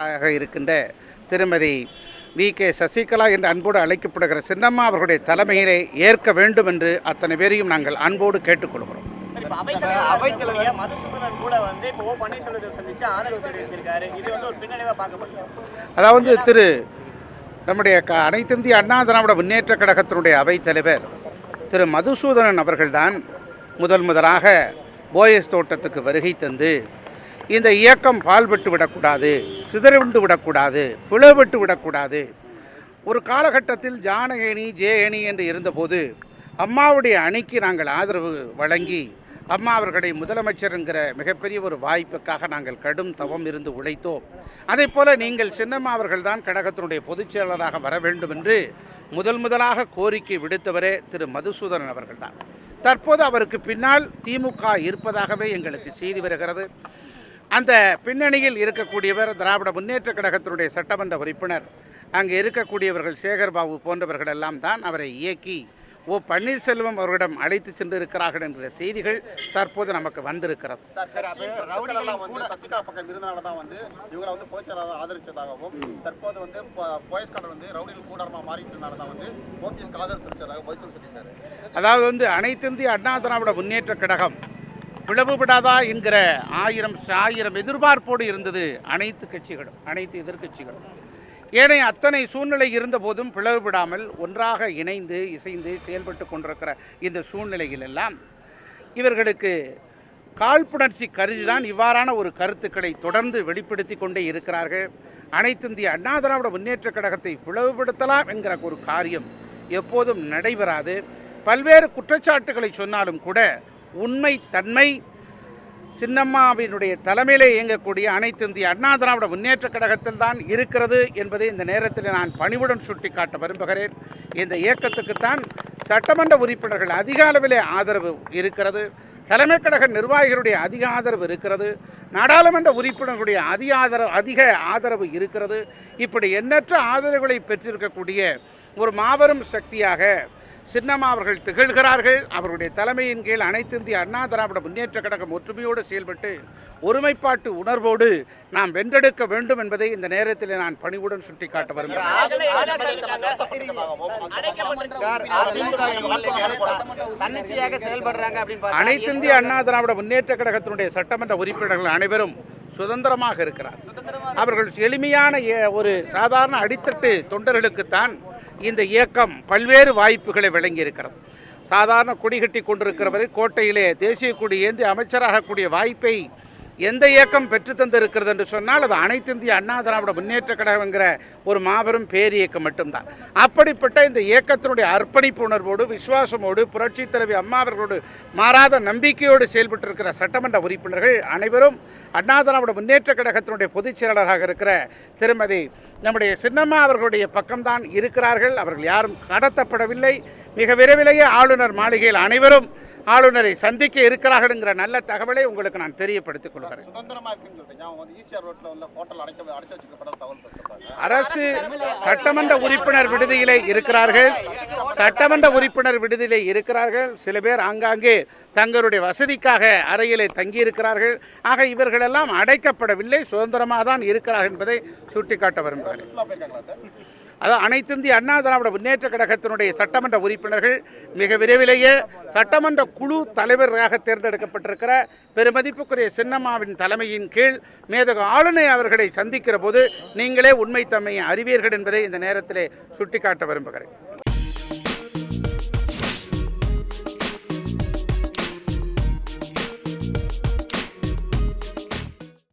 ஆக இருக்கின்ற திருமதி வி. கே. சசிகலா என்று அன்போடு அழைக்கப்படுகிற சின்னம்மா அவர்களுடைய தலைமையிலே ஏற்க வேண்டும் என்று அத்தனை பேரையும் நாங்கள் அன்போடு கேட்டுக்கொள்கிறோம். அதாவது திரு நம்முடைய அனைத்திந்திய அண்ணா திராவிட முன்னேற்ற கழகத்தினுடைய அவைத்தலைவர் திரு மதுசூதனன் அவர்கள்தான் முதல் முதலாக போயஸ் தோட்டத்துக்கு வருகை தந்து இந்த இயக்கம் பால்பட்டு விடக்கூடாது சிதறிவிண்டு விடக்கூடாது பிளவுபட்டு விடக்கூடாது. ஒரு காலகட்டத்தில் ஜானகேணி ஜேயணி என்று இருந்தபோது அம்மாவுடைய அணிக்கு நாங்கள் ஆதரவு வழங்கி அம்மா அவர்களை முதலமைச்சர் என்கிற மிகப்பெரிய ஒரு வாய்ப்புக்காக நாங்கள் கடும் தவம் இருந்து உழைத்தோம். அதே போல நீங்கள் சின்னம்மா அவர்கள்தான் கழகத்தினுடைய பொதுச் செயலாளராக வர வேண்டும் என்று முதல் முதலாக கோரிக்கை விடுத்தவரே திரு மதுசூதனன் அவர்கள்தான். தற்போது அவருக்கு பின்னால் திமுக இருப்பதாகவே எங்களுக்கு செய்தி வருகிறது. அந்த பின்னணியில் இருக்கக்கூடியவர் திராவிட முன்னேற்ற கழகத்தினுடைய சட்டமன்ற உறுப்பினர் அங்கே இருக்கக்கூடியவர்கள் சேகர்பாபு போன்றவர்கள் எல்லாம் தான் அவரை இயக்கி ஓ பன்னீர்செல்வம் அவரிடம் அழைத்து சென்று இருக்கிறார்கள் என்ற செய்திகள் தற்போது நமக்கு வந்திருக்கிறது. அதாவது வந்து அனைத்திந்திய அண்ணா திராவிட முன்னேற்ற கழகம் பிளவுபடாதா என்கிற ஆயிரம் ஆயிரம் எதிர்பார்ப்போடு இருந்தது அனைத்து கட்சிகளும் அனைத்து எதிர்க்கட்சிகளும். ஏனைய அத்தனை சூழ்நிலை இருந்தபோதும் பிளவுபடாமல் ஒன்றாக இணைந்து இசைந்து செயல்பட்டு கொண்டிருக்கிற இந்த சூழ்நிலையில் எல்லாம் இவர்களுக்கு காழ்ப்புணர்ச்சி கருதிதான் இவ்வாறான ஒரு கருத்துக்களை தொடர்ந்து வெளிப்படுத்தி கொண்டே இருக்கிறார்கள். அனைத்திந்திய அண்ணா திராவிட முன்னேற்ற கழகத்தை பிளவுபடுத்தலாம் என்கிற ஒரு காரியம் எப்போதும் நடைபெறாது. பல்வேறு குற்றச்சாட்டுகளை சொன்னாலும் கூட உண்மை தன்மை சின்னம்மாவினுடைய தலைமையிலே இயங்கக்கூடிய அனைத்து இந்திய அண்ணா திராவிட முன்னேற்ற கழகத்தில் தான் இருக்கிறது என்பதை இந்த நேரத்தில் நான் பணிவுடன் சுட்டிக்காட்ட விரும்புகிறேன். இந்த இயக்கத்துக்குத்தான் சட்டமன்ற உறுப்பினர்கள் அதிக அளவிலே ஆதரவு இருக்கிறது. தலைமை கழக நிர்வாகிகளுடைய அதிக ஆதரவு இருக்கிறது. நாடாளுமன்ற உறுப்பினர்களுடைய அதிக ஆதரவு அதிக ஆதரவு இருக்கிறது. இப்படி எண்ணற்ற ஆதரவுகளை பெற்றிருக்கக்கூடிய ஒரு மாபெரும் சக்தியாக சின்னம்மா அவர்கள் திகழ்கிறார்கள். அவருடைய தலைமையின் கீழ் அனைத்து இந்திய அண்ணா திராவிட முன்னேற்ற கழகம் ஒற்றுமையோடு செயல்பட்டு ஒருமைப்பாட்டு உணர்வோடு நாம் வென்றெடுக்க வேண்டும் என்பதை இந்த நேரத்தில் நான் பணிவுடன் சுட்டிக்காட்ட விரும்புகிறேன். செயல்படுறாங்க அனைத்து இந்திய அண்ணா திராவிட முன்னேற்ற கழகத்தினுடைய சட்டமன்ற உறுப்பினர்கள் அனைவரும் சுதந்திரமாக இருக்கிறார். அவர்கள் எளிமையான ஏ- ஒரு சாதாரண அடித்தட்டு தொண்டர்களுக்குத்தான் இந்த இயக்கம் பல்வேறு வாய்ப்புகளை வழங்கியிருக்கிறது. சாதாரண கொடி கட்டி கொண்டிருக்கிறவரை கோட்டையிலே தேசிய கொடி ஏந்தி அமைச்சராகக்கூடிய வாய்ப்பை எந்த இயக்கம் பெற்றுத்தந்திருக்கிறது என்று சொன்னால் அது அனைத்து இந்திய அண்ணா திராவிட முன்னேற்ற கழகங்கிற ஒரு மாபெரும் பேரியக்கம் மட்டும்தான். அப்படிப்பட்ட இந்த இயக்கத்தினுடைய அர்ப்பணிப்பு உணர்வோடு விசுவாசமோடு புரட்சி தலைவி அம்மா அவர்களோடு மாறாத நம்பிக்கையோடு செயல்பட்டிருக்கிற சட்டமன்ற உறுப்பினர்கள் அனைவரும் அண்ணா திராவிட முன்னேற்ற கழகத்தினுடைய பொதுச் செயலாளராக இருக்கிற திருமதி நம்முடைய சின்னம்மா அவர்களுடைய பக்கம்தான் இருக்கிறார்கள். அவர்கள் யாரும் கடத்தப்படவில்லை. மிக விரைவிலேயே ஆளுநர் மாளிகையில் அனைவரும் ஆளுநரை சந்திக்க இருக்கிறார்கள்ங்கிற நல்ல தகவலை உங்களுக்கு நான் தெரியப்படுத்திக் கொள்கிறேன். அரசு சட்டமன்ற உறுப்பினர் விடுதியிலே இருக்கிறார்கள். சட்டமன்ற உறுப்பினர் விடுதியிலே இருக்கிறார்கள். சில பேர் ஆங்காங்கே தங்களுடைய வசதிக்காக அறையிலே தங்கியிருக்கிறார்கள். ஆக இவர்களெல்லாம் அடைக்கப்படவில்லை. சுதந்திரமாக தான் இருக்கிறார்கள் என்பதை சுட்டிக்காட்ட விரும்புகிறேன். அதாவது அனைத்து இந்திய அண்ணா திராவிட முன்னேற்ற கழகத்தினுடைய சட்டமன்ற உறுப்பினர்கள் மிக விரைவிலேயே சட்டமன்ற குழு தலைவராக தேர்ந்தெடுக்கப்பட்டிருக்கிற பெருமதிப்புக்குரிய சின்னம்மாவின் தலைமையின் கீழ் மேதக ஆளுநர் அவர்களை சந்திக்கிற போது நீங்களே உண்மை தன்மையை அறிவீர்கள் என்பதை இந்த நேரத்திலே சுட்டிக்காட்ட விரும்புகிறேன்.